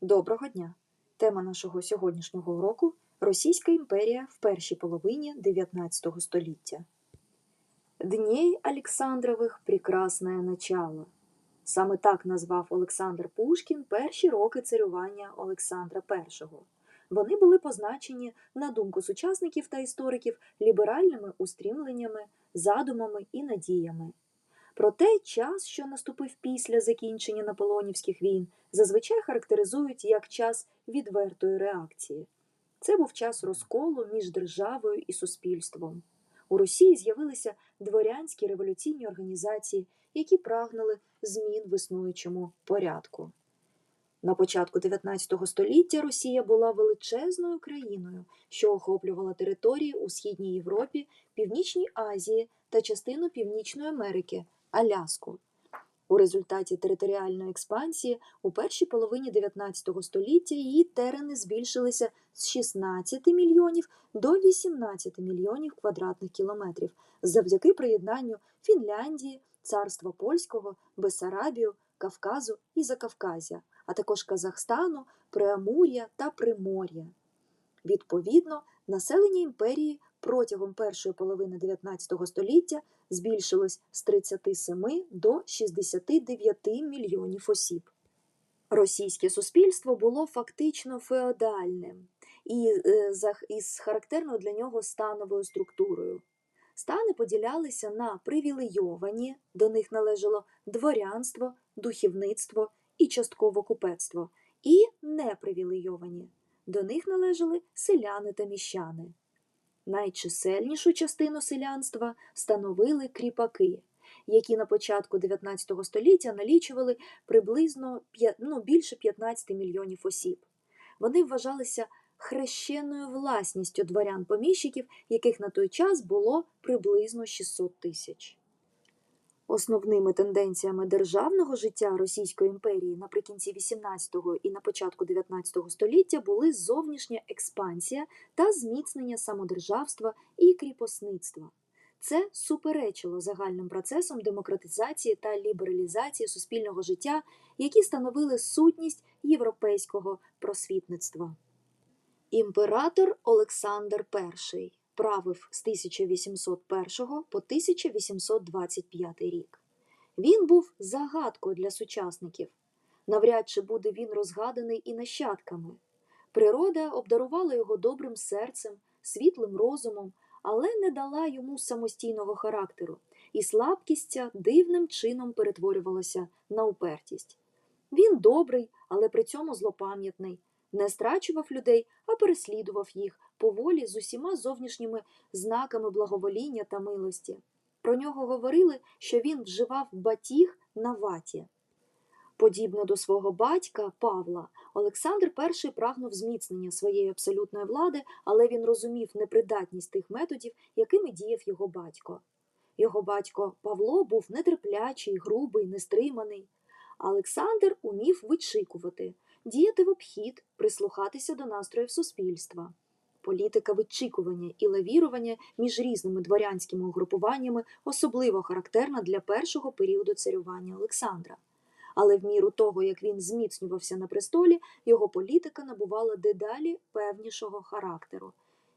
Доброго дня! Тема нашого сьогоднішнього уроку Російська імперія в першій половині 19 століття. Дней Олександрових прекрасне начало. Саме так назвав Олександр Пушкін перші роки царювання Олександра І. Вони були позначені, на думку сучасників та істориків, ліберальними устрімленнями, задумами і надіями. Проте час, що наступив після закінчення наполеонівських війн, зазвичай характеризують як час відвертої реакції. Це був час розколу між державою і суспільством. У Росії з'явилися дворянські революційні організації, які прагнули змін в існуючому порядку. На початку 19 століття Росія була величезною країною, що охоплювала території у Східній Європі, Північній Азії та частину Північної Америки Аляску. У результаті територіальної експансії у першій половині 19 століття її терени збільшилися з 16 мільйонів до 18 мільйонів квадратних кілометрів завдяки приєднанню Фінляндії, царства польського, Бесарабію, Кавказу і Закавказя, а також Казахстану, Преамур'я та Примор'я. Відповідно, населення імперії протягом першої половини 19 століття збільшилось з 37 до 69 мільйонів осіб. Російське суспільство було фактично феодальним і е, із характерною для нього становою структурою. Стани поділялися на привілейовані, до них належало дворянство, духівництво і частково купецтво, і непривілейовані, до них належали селяни та міщани. Найчисельнішу частину селянства становили кріпаки, які на початку 19 століття налічували приблизно ну, більше 15 мільйонів осіб. Вони вважалися хрещеною власністю дворян-поміщиків, яких на той час було приблизно 600 тисяч. Основними тенденціями державного життя Російської імперії наприкінці 18 і на початку 19 століття були зовнішня експансія та зміцнення самодержавства і кріпосництва. Це суперечило загальним процесам демократизації та лібералізації суспільного життя, які становили сутність європейського просвітництва. Імператор Олександр І правив з 1801 по 1825 рік. Він був загадкою для сучасників. Навряд чи буде він розгаданий і нащадками. Природа обдарувала його добрим серцем, світлим розумом, але не дала йому самостійного характеру, і слабкість ця дивним чином перетворювалася на упертість. Він добрий, але при цьому злопам'ятний, не страчував людей, а переслідував їх поволі з усіма зовнішніми знаками благовоління та милості. Про нього говорили, що він вживав батіг на ваті. Подібно до свого батька Павла, Олександр І прагнув зміцнення своєї абсолютної влади, але він розумів непридатність тих методів, якими діяв його батько. Його батько Павло був нетерплячий, грубий, нестриманий. Олександр умів вичікувати, діяти в обхід, прислухатися до настроїв суспільства. Політика вичікування і лавірування між різними дворянськими угрупуваннями особливо характерна для першого періоду царювання Олександра. Але в міру того, як він зміцнювався на престолі, його політика набувала дедалі певнішого характеру.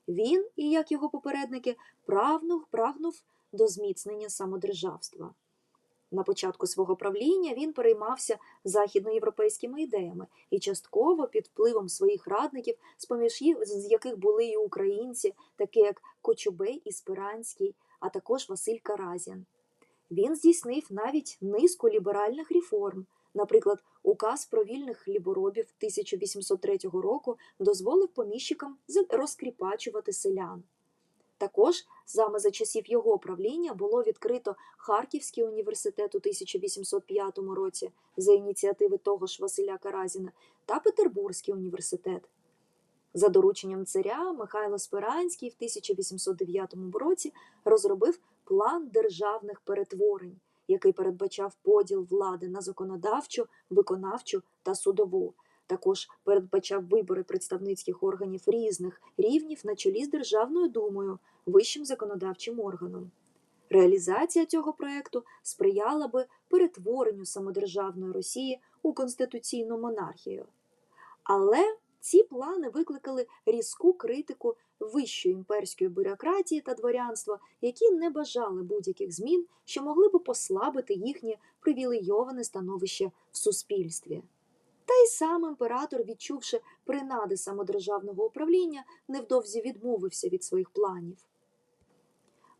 Він, і як його попередники, прагнув, прагнув до зміцнення самодержавства. На початку свого правління він переймався західноєвропейськими ідеями і частково під впливом своїх радників, з-поміж з яких були і українці, такі як Кочубей і Спиранський, а також Василь Каразін. Він здійснив навіть низку ліберальних реформ. Наприклад, указ про вільних хліборобів 1803 року дозволив поміщикам з- розкріпачувати селян. Також саме за часів його правління було відкрито Харківський університет у 1805 році за ініціативи того ж Василя Каразіна та Петербурзький університет. За дорученням царя Михайло Спиранський в 1809 році розробив план державних перетворень, який передбачав поділ влади на законодавчу, виконавчу та судову. Також передбачав вибори представницьких органів різних рівнів на чолі з Державною думою, вищим законодавчим органом. Реалізація цього проекту сприяла би перетворенню самодержавної Росії у конституційну монархію. Але ці плани викликали різку критику вищої імперської бюрократії та дворянства, які не бажали будь-яких змін, що могли б послабити їхнє привілейоване становище в суспільстві. Та й сам імператор, відчувши принади самодержавного управління, невдовзі відмовився від своїх планів.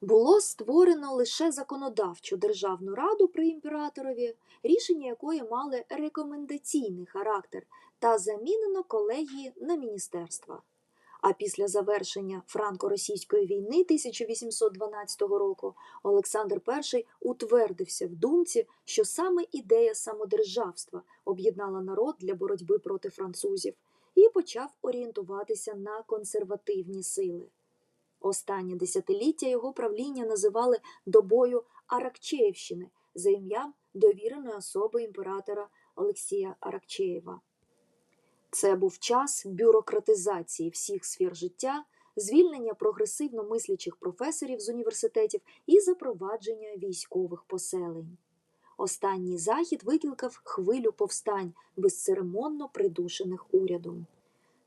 Було створено лише законодавчу державну раду при імператорові, рішення якої мали рекомендаційний характер, та замінено колегії на міністерства. А після завершення франко-російської війни 1812 року Олександр І утвердився в думці, що саме ідея самодержавства об'єднала народ для боротьби проти французів і почав орієнтуватися на консервативні сили. Останнє десятиліття його правління називали добою Аракчеївщини за ім'ям довіреної особи імператора Олексія Аракчеєва. Це був час бюрократизації всіх сфер життя, звільнення прогресивно мислячих професорів з університетів і запровадження військових поселень. Останній захід викликав хвилю повстань, безцеремонно придушених урядом.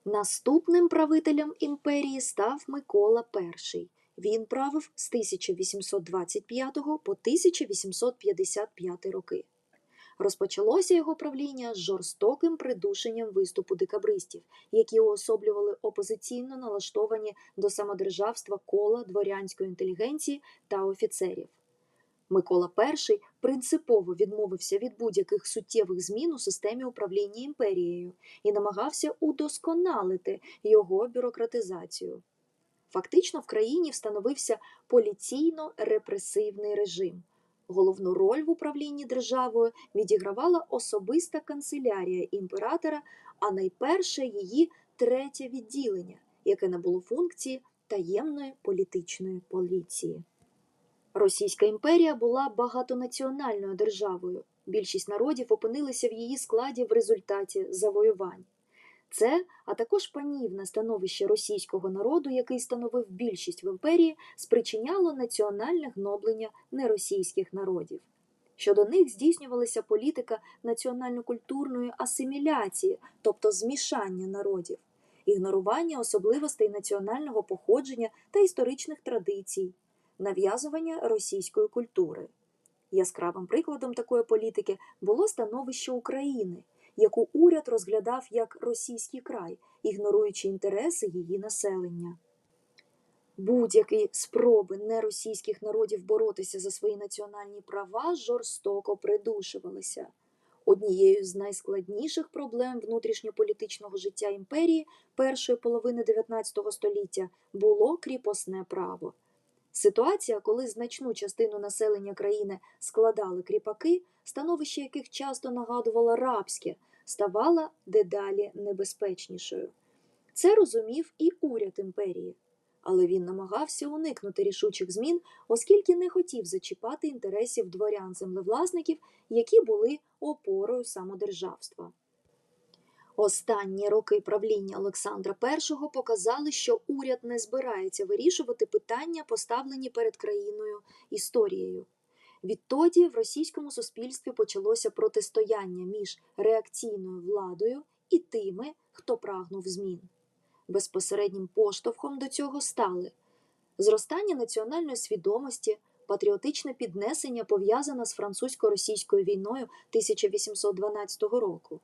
Наступним правителем імперії став Микола І. Він правив з 1825 по 1855 роки. Розпочалося його правління з жорстоким придушенням виступу декабристів, які уособлювали опозиційно налаштовані до самодержавства кола дворянської інтелігенції та офіцерів. Микола І принципово відмовився від будь-яких суттєвих змін у системі управління імперією і намагався удосконалити його бюрократизацію. Фактично в країні встановився поліційно-репресивний режим. Головну роль в управлінні державою відігравала особиста канцелярія імператора, а найперше її третє відділення, яке набуло функції таємної політичної поліції. Російська імперія була багатонаціональною державою. Більшість народів опинилися в її складі в результаті завоювань. Це, а також панівне становище російського народу, який становив більшість в імперії, спричиняло національне гноблення неросійських народів. Щодо них здійснювалася політика національно-культурної асиміляції, тобто змішання народів, ігнорування особливостей національного походження та історичних традицій, нав'язування російської культури. Яскравим прикладом такої політики було становище України яку уряд розглядав як російський край, ігноруючи інтереси її населення. Будь-які спроби неросійських народів боротися за свої національні права жорстоко придушувалися. Однією з найскладніших проблем внутрішньополітичного життя імперії першої половини 19 століття було кріпосне право. Ситуація, коли значну частину населення країни складали кріпаки, становище яких часто нагадувало рабське, ставала дедалі небезпечнішою. Це розумів і уряд імперії, але він намагався уникнути рішучих змін, оскільки не хотів зачіпати інтересів дворян землевласників, які були опорою самодержавства. Останні роки правління Олександра І показали, що уряд не збирається вирішувати питання, поставлені перед країною історією. Відтоді в російському суспільстві почалося протистояння між реакційною владою і тими, хто прагнув змін. Безпосереднім поштовхом до цього стали зростання національної свідомості, патріотичне піднесення пов'язане з французько-російською війною 1812 року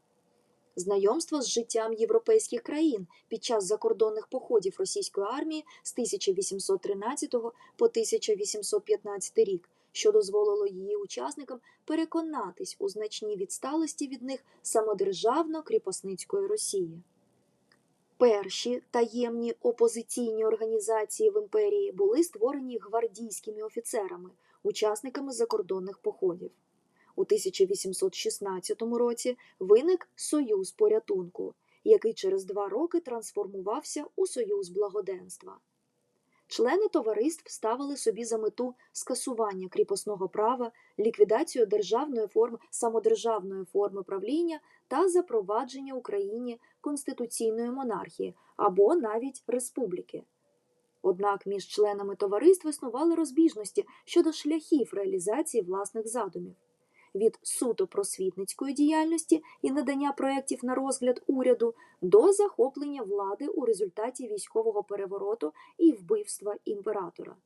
знайомство з життям європейських країн під час закордонних походів російської армії з 1813 по 1815 рік, що дозволило її учасникам переконатись у значній відсталості від них самодержавно-кріпосницької Росії. Перші таємні опозиційні організації в імперії були створені гвардійськими офіцерами, учасниками закордонних походів. У 1816 році виник Союз порятунку, який через два роки трансформувався у Союз благоденства. Члени товариств ставили собі за мету скасування кріпосного права, ліквідацію державної форми самодержавної форми правління та запровадження Україні конституційної монархії або навіть республіки. Однак між членами товариств існували розбіжності щодо шляхів реалізації власних задумів. Від суто просвітницької діяльності і надання проєктів на розгляд уряду до захоплення влади у результаті військового перевороту і вбивства імператора.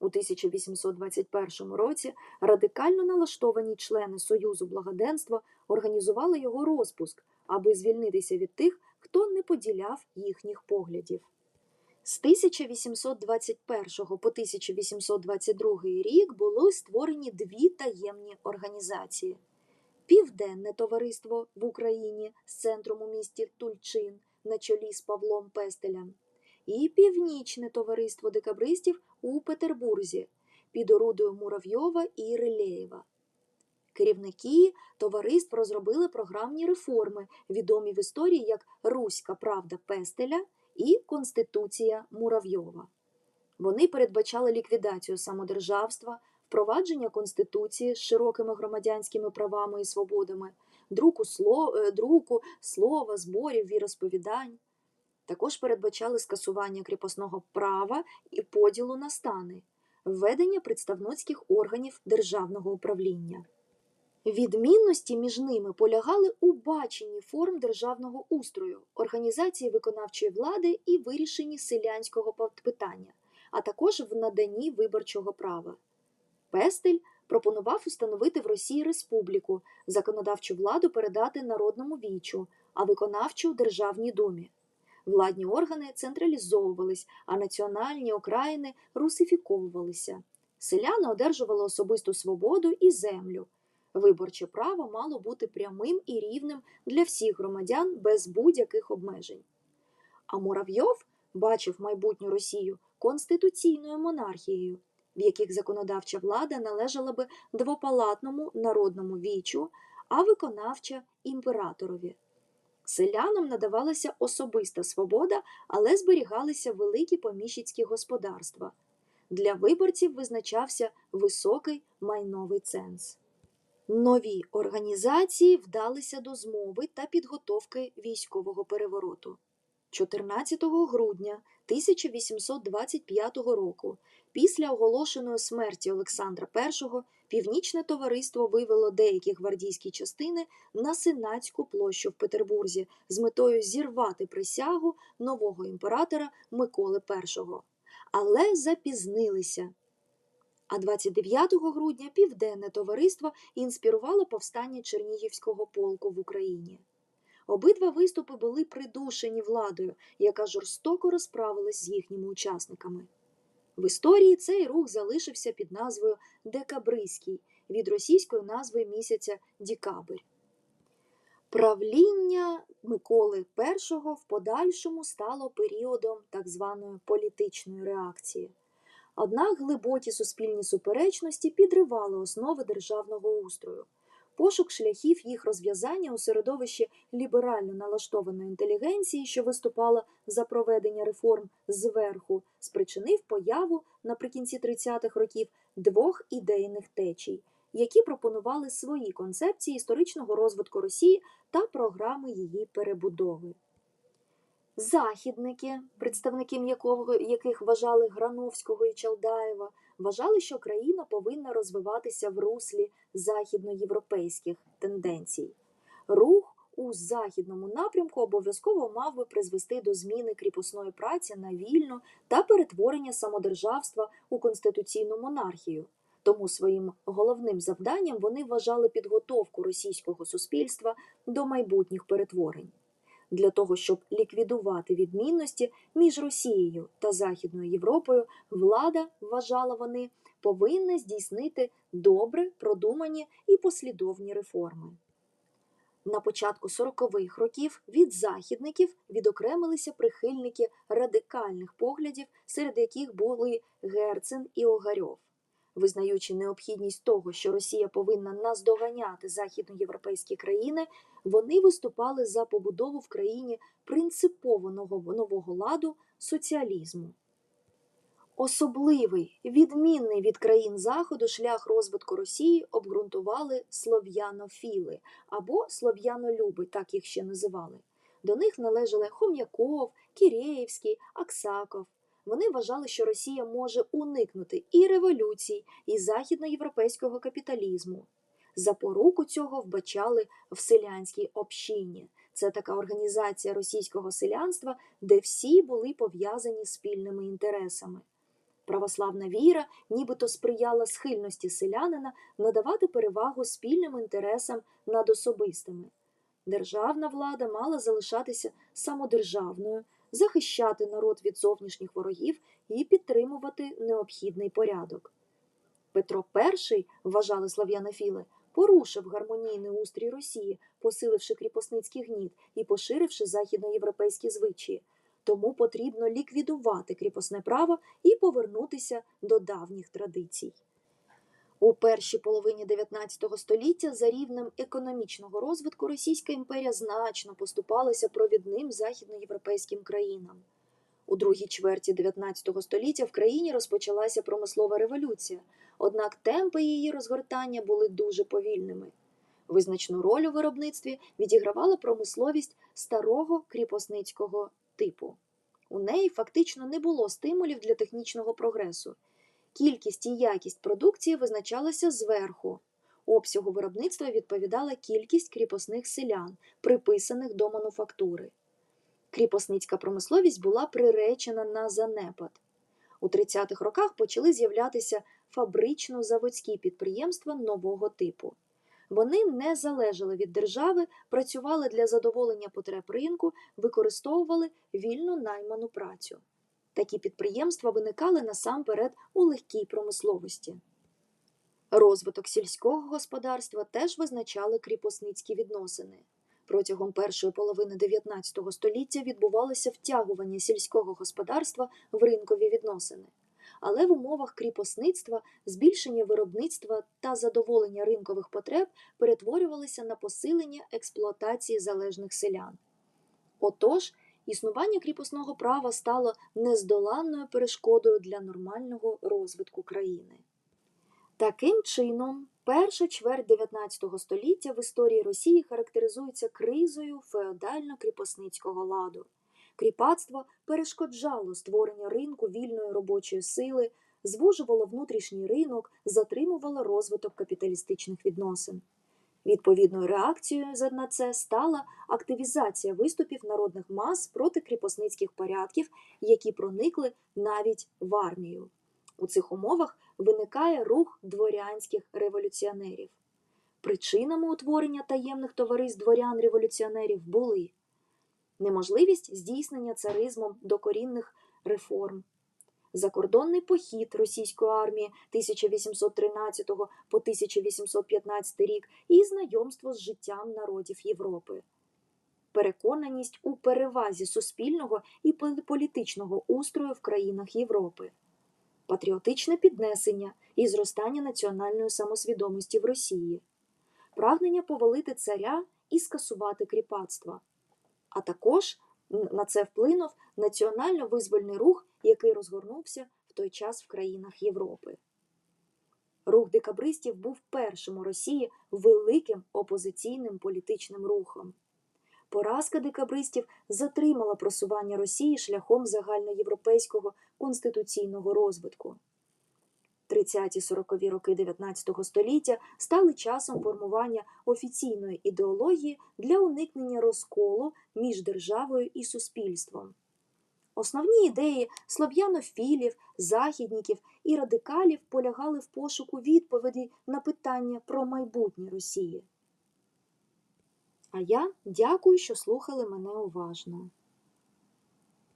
У 1821 році радикально налаштовані члени Союзу благоденства організували його розпуск, аби звільнитися від тих, хто не поділяв їхніх поглядів. З 1821 по 1822 рік були створені дві таємні організації: Південне товариство в Україні з центром у місті Тульчин на чолі з Павлом Пестелем, і Північне товариство декабристів у Петербурзі під орудою Муравйова і Рилеєва. Керівники товариств розробили програмні реформи, відомі в історії як Руська правда Пестеля і Конституція Муравйова. Вони передбачали ліквідацію самодержавства, впровадження Конституції з широкими громадянськими правами і свободами, друку, сло, е, друку слова, зборів, віросповідань. Також передбачали скасування кріпосного права і поділу на стани, введення представницьких органів державного управління. Відмінності між ними полягали у баченні форм державного устрою, організації виконавчої влади і вирішенні селянського питання, а також в наданні виборчого права. Пестель пропонував установити в Росії республіку, законодавчу владу передати народному вічу, а виконавчу державній думі. Владні органи централізовувались, а національні окраїни русифіковувалися. Селяни одержували особисту свободу і землю. Виборче право мало бути прямим і рівним для всіх громадян без будь-яких обмежень. А Муравйов бачив майбутню Росію конституційною монархією, в яких законодавча влада належала би двопалатному народному вічу, а виконавча імператорові. Селянам надавалася особиста свобода, але зберігалися великі поміщицькі господарства. Для виборців визначався високий майновий ценз. Нові організації вдалися до змови та підготовки військового перевороту. 14 грудня 1825 року, після оголошеної смерті Олександра І, Північне товариство вивело деякі гвардійські частини на Сенатську площу в Петербурзі з метою зірвати присягу нового імператора Миколи І. Але запізнилися. А 29 грудня Південне товариство інспірувало повстання Чернігівського полку в Україні. Обидва виступи були придушені владою, яка жорстоко розправилась з їхніми учасниками. В історії цей рух залишився під назвою Декабриський від російської назви місяця Дікабрь. Правління Миколи І в подальшому стало періодом так званої політичної реакції. Однак глибокі суспільні суперечності підривали основи державного устрою. Пошук шляхів їх розв'язання у середовищі ліберально налаштованої інтелігенції, що виступала за проведення реформ зверху, спричинив появу наприкінці 30-х років двох ідейних течій, які пропонували свої концепції історичного розвитку Росії та програми її перебудови. Західники, представники якого, яких вважали Грановського і Чалдаєва, вважали, що країна повинна розвиватися в руслі західноєвропейських тенденцій. Рух у західному напрямку обов'язково мав би призвести до зміни кріпосної праці на вільну та перетворення самодержавства у конституційну монархію. Тому своїм головним завданням вони вважали підготовку російського суспільства до майбутніх перетворень для того, щоб ліквідувати відмінності між Росією та Західною Європою, влада, вважала вони, повинна здійснити добре продумані і послідовні реформи. На початку 40-х років від західників відокремилися прихильники радикальних поглядів, серед яких були Герцен і Огарьов визнаючи необхідність того, що Росія повинна наздоганяти західноєвропейські країни, вони виступали за побудову в країні принципового нового ладу соціалізму. Особливий, відмінний від країн Заходу шлях розвитку Росії обґрунтували слов'янофіли або слов'янолюби, так їх ще називали. До них належали Хом'яков, Кірєєвський, Аксаков. Вони вважали, що Росія може уникнути і революцій, і західноєвропейського капіталізму. Запоруку цього вбачали в селянській общині. Це така організація російського селянства, де всі були пов'язані спільними інтересами. Православна віра нібито сприяла схильності селянина надавати перевагу спільним інтересам над особистими. Державна влада мала залишатися самодержавною, захищати народ від зовнішніх ворогів і підтримувати необхідний порядок. Петро І, вважали слав'янофіли, порушив гармонійний устрій Росії, посиливши кріпосницький гніт і поширивши західноєвропейські звичаї. Тому потрібно ліквідувати кріпосне право і повернутися до давніх традицій. У першій половині 19 століття за рівнем економічного розвитку Російська імперія значно поступалася провідним західноєвропейським країнам. У другій чверті 19 століття в країні розпочалася промислова революція, однак темпи її розгортання були дуже повільними. Визначну роль у виробництві відігравала промисловість старого кріпосницького типу. У неї фактично не було стимулів для технічного прогресу. Кількість і якість продукції визначалася зверху. Обсягу виробництва відповідала кількість кріпосних селян, приписаних до мануфактури. Кріпосницька промисловість була приречена на занепад. У 30-х роках почали з'являтися фабрично-заводські підприємства нового типу. Вони не залежали від держави, працювали для задоволення потреб ринку, використовували вільно найману працю. Такі підприємства виникали насамперед у легкій промисловості. Розвиток сільського господарства теж визначали кріпосницькі відносини. Протягом першої половини 19 століття відбувалося втягування сільського господарства в ринкові відносини. Але в умовах кріпосництва збільшення виробництва та задоволення ринкових потреб перетворювалися на посилення експлуатації залежних селян. Отож, існування кріпосного права стало нездоланною перешкодою для нормального розвитку країни. Таким чином, перша чверть 19 століття в історії Росії характеризується кризою феодально-кріпосницького ладу. Кріпацтво перешкоджало створення ринку вільної робочої сили, звужувало внутрішній ринок, затримувало розвиток капіталістичних відносин. Відповідною реакцією на це стала активізація виступів народних мас проти кріпосницьких порядків, які проникли навіть в армію. У цих умовах виникає рух дворянських революціонерів. Причинами утворення таємних товариств дворян-революціонерів були неможливість здійснення царизмом докорінних реформ, закордонний похід російської армії 1813 по 1815 рік і знайомство з життям народів Європи, переконаність у перевазі суспільного і політичного устрою в країнах Європи, патріотичне піднесення і зростання національної самосвідомості в Росії, прагнення повалити царя і скасувати кріпацтва а також на це вплинув національно-визвольний рух, який розгорнувся в той час в країнах Європи. Рух декабристів був першим у Росії великим опозиційним політичним рухом. Поразка декабристів затримала просування Росії шляхом загальноєвропейського конституційного розвитку. 30-40-ві роки 19 століття стали часом формування офіційної ідеології для уникнення розколу між державою і суспільством. Основні ідеї слов'янофілів, західників і радикалів полягали в пошуку відповіді на питання про майбутнє Росії. А я дякую, що слухали мене уважно.